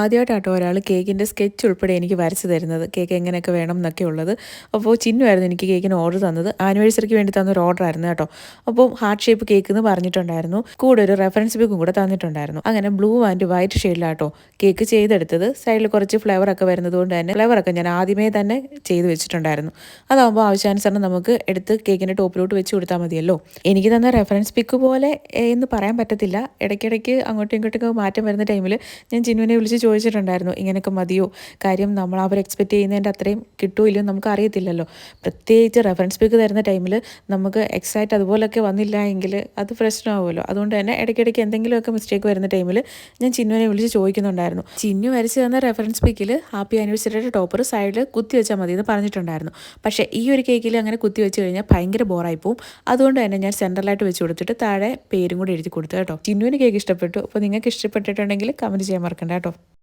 ആദ്യമായിട്ടാട്ടോ ഒരാൾ കേക്കിന്റെ സ്കെച്ച് ഉൾപ്പെടെ എനിക്ക് വരച്ച് തരുന്നത്. കേക്ക് എങ്ങനെയൊക്കെ വേണം എന്നൊക്കെ ഉള്ളത്. അപ്പോൾ ചിന്നുമായിരുന്നു എനിക്ക് കേക്കിന് ഓർഡർ തന്നത്. ആനിവേഴ്സറിക്ക് വേണ്ടി തന്ന ഒരു ഓർഡർ ആയിരുന്നു കേട്ടോ. അപ്പോൾ ഹാർട്ട് ഷേപ്പ് കേക്ക് എന്ന് പറഞ്ഞിട്ടുണ്ടായിരുന്നു. കൂടെ ഒരു റെഫറൻസ് ബുക്കും കൂടെ തന്നിട്ടുണ്ടായിരുന്നു. അങ്ങനെ ബ്ലൂ ആൻഡ് വൈറ്റ് ഷെയ്ഡിലാട്ടോ കേക്ക് ചെയ്തെടുത്തത്. സൈഡിൽ കുറച്ച് ഫ്ലേവർ ഒക്കെ വരുന്നത് കൊണ്ട് തന്നെ ഫ്ലേവർ ഒക്കെ ഞാൻ ആദ്യമേ തന്നെ ചെയ്ത് വെച്ചിട്ടുണ്ടായിരുന്നു. അതാകുമ്പോൾ ആവശ്യാനുസരണം നമുക്ക് എടുത്ത് കേക്കിന്റെ ടോപ്പിലോട്ട് വെച്ച് കൊടുത്താൽ മതിയല്ലോ. എനിക്ക് തന്ന റെഫറൻസ് പിക്ക് പോലെ എന്ന് പറയാൻ പറ്റത്തില്ല. ഇടയ്ക്കിടയ്ക്ക് അങ്ങോട്ടും ഇങ്ങോട്ടൊക്കെ മാറ്റം വരുന്ന ടൈമിൽ ഞാൻ ചിന്നുവിനെ വിളിച്ച് ചോദിച്ചിട്ടുണ്ടായിരുന്നു ഇങ്ങനെയൊക്കെ മതിയോ? കാര്യം നമ്മൾ അവർ എക്സ്പെക്റ്റ് ചെയ്യുന്നതിന്റെ അത്രയും കിട്ടുമോ ഇല്ലയോ നമുക്ക് അറിയത്തില്ലല്ലോ. പ്രത്യേകിച്ച് റെഫറൻസ് പിക്ക് തരുന്ന ടൈമിൽ നമുക്ക് എക്സാക്റ്റ് അതുപോലൊക്കെ വന്നില്ല എങ്കിൽ അത് പ്രശ്നമാവുമല്ലോ. അതുകൊണ്ട് തന്നെ ഇടയ്ക്കിടയ്ക്ക് എന്തെങ്കിലുമൊക്കെ മിസ്റ്റേക്ക് വരുന്ന ടൈമിൽ ഞാൻ ചിന്നുവിനെ വിളിച്ച് ചോദിക്കുന്നുണ്ടായിരുന്നു. ചിന്നു വരച്ച് തന്ന റെഫറൻസ് പിക്കിൽ ഹാപ്പി ആനിവേഴ്സറിയുടെ ടോപ്പർ സൈഡിൽ കുത്തി വെച്ചാൽ മതി എന്ന് പറഞ്ഞിട്ടുണ്ടായിരുന്നു. പക്ഷേ ഈ ഒരു കേക്കിൽ അങ്ങനെ കുത്തി വെച്ച് കഴിഞ്ഞാൽ ഭയങ്കര ബോറായി പോവും. അതുകൊണ്ട് തന്നെ ഞാൻ സെൻട്രലായിട്ട് വെച്ച് കൊടുത്തിട്ട് താഴെ പേരും കൂടി എഴുതി കൊടുത്തു കേട്ടോ. ചിന്നുവിന് കേക്ക് ഇഷ്ടപ്പെട്ടു. അപ്പോൾ നിങ്ങൾക്ക് ഇഷ്ടപ്പെട്ടിട്ടുണ്ടെങ്കിൽ കമന്റ് ചെയ്യാൻ മറക്കണ്ട കേട്ടോ.